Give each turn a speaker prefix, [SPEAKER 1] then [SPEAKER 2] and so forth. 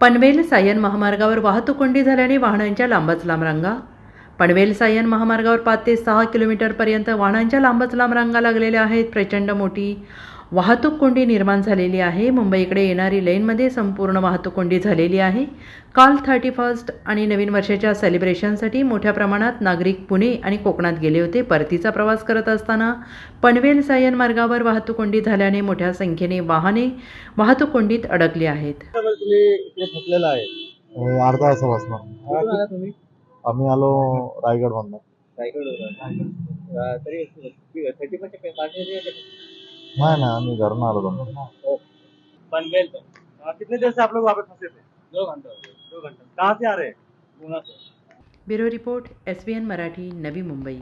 [SPEAKER 1] पनवेल सायन महामार्गावर वाहतूक कोंडी झाल्याने वाहनांच्या लांबच लांब रांगा. पनवेल सायन महामार्गावर पाच ते सहा किलोमीटरपर्यंत वाहनांच्या लांबच लांब रांगा लागलेल्या आहेत प्रचंड मोठी वाहतूक कोंडी निर्माण झालेली आहे. मुंबईकडे येणारी लेनमध्ये संपूर्ण वाहतूक कोंडी झालेली आहे. काल थर्टी फर्स्ट आणि नवीन वर्षाच्या सेलिब्रेशनसाठी मोठ्या प्रमाणात नागरिक पुणे आणि कोकणात गेले होते. परतीचा प्रवास करत असताना पनवेल सायन मार्गावर वाहतूक कोंडी झाल्याने मोठ्या संख्येने वाहने वाहतूक कोंडीत अडकली आहेत.
[SPEAKER 2] अं, अर्धा आम्ही आलो रायगड मधनं
[SPEAKER 3] रायगड तरी थर्टी
[SPEAKER 2] नाही ना आम्ही घरून आलो दोन
[SPEAKER 3] पनवेल तो कितने देर से आप लोग वहाँ पे फंसे थे दो घंटे दो घंटे कहाँ से आ रहे हैं.
[SPEAKER 1] Bureau report S B N Marathi Navi Mumbai.